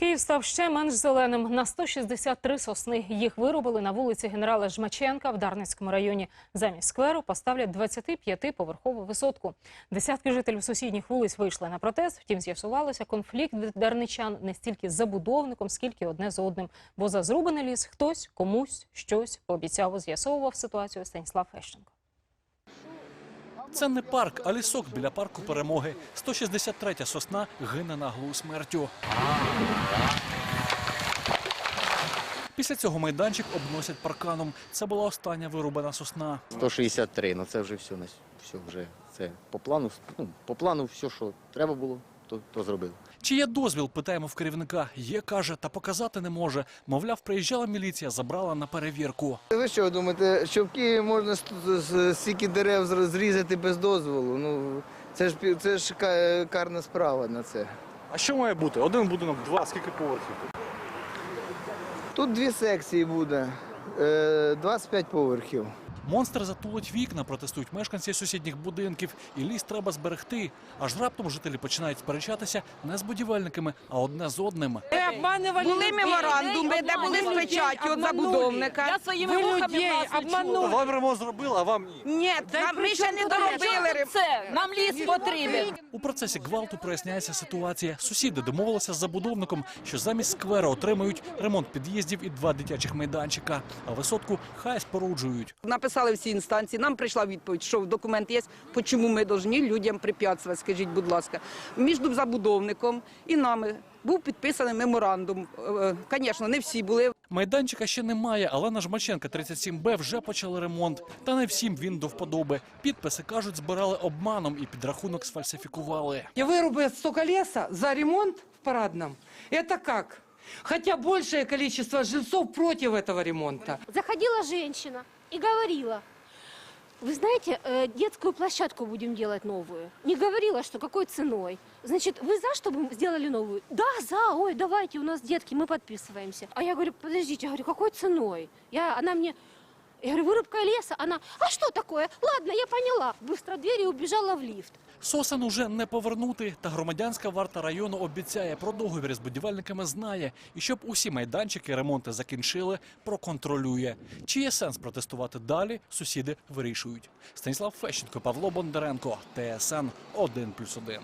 Київ став ще менш зеленим. На 163 сосни їх вирубили на вулиці генерала Жмаченка в Дарницькому районі. Замість скверу поставлять 25-поверхову висотку. Десятки жителів сусідніх вулиць вийшли на протест. Втім, з'ясувалося, конфлікт дарничан не стільки з забудовником, скільки одне з одним. Бо за зрубаний ліс хтось комусь щось пообіцяв. З'ясовував ситуацію Станіслав Фещенко. Це не парк, а лісок біля парку перемоги. 163-я сосна гине наглу смертю. Після цього майданчик обносять парканом. Це була остання вирубана сосна. 163, ну це вже все, все вже це по плану, ну, по плану все, що треба було, то, то зробили. Чи є дозвіл? Питаємо в керівника. Є, каже, та показати не може. Мовляв, приїжджала міліція, забрала на перевірку. Ви що думаєте, що в Києві можна стільки дерев зрізати без дозволу? Ну це ж це ж карна справа на це. А що має бути? Один будинок, два, скільки поверхів? Тут дві секції буде, е, 25 поверхів. Монстр затулить вікна, протестують мешканці сусідніх будинків. І ліс треба зберегти. Аж раптом жителі починають сперечатися не з будівельниками, а одне з одним. Були меморандуми, де були з печаттю від забудовника. Я своїми вухами обманули. Вам ремонт зробили, а вам ні. Ні, нам ми ще не доробили. Це нам ліс потрібен. У процесі гвалту проясняється ситуація. Сусіди домовилися з забудовником, що замість скверу отримають ремонт під'їздів і два дитячих майданчика. А висотку хай споруджують. Написали всі інстанції. Нам прийшла відповідь, що документ є, чому ми повинні людям препятствувати, скажіть, будь ласка. Між забудовником і нами був підписаний меморандум. Звісно, не всі були. Майданчика ще немає, але на Жмаченка 37Б вже почали ремонт. Та не всім він до вподоби. Підписи кажуть, збирали обманом і підрахунок сфальсифікували. И вырубят столько леса за ремонт в парадном. Это как? Хотя большее количество жильцов против этого ремонта. Заходила женщина и говорила, вы знаете, э, детскую площадку будем делать новую. Не говорила, что какой ценой. Значит, вы за, чтобы мы сделали новую? Да, за, ой, давайте, у нас детки, мы подписываемся. А я говорю, подождите, я говорю, какой ценой? Я, она мне, я говорю, вырубка леса. Она, а что такое? Ладно, я поняла. Быстро дверь и убежала в лифт. Сосен уже не повернути. Та громадянська варта району обіцяє про договір з будівельниками знає. І щоб усі майданчики ремонти закінчили, проконтролює. Чи є сенс протестувати далі? Сусіди вирішують. Станіслав Фещенко, Павло Бондаренко, ТСН 1+,1.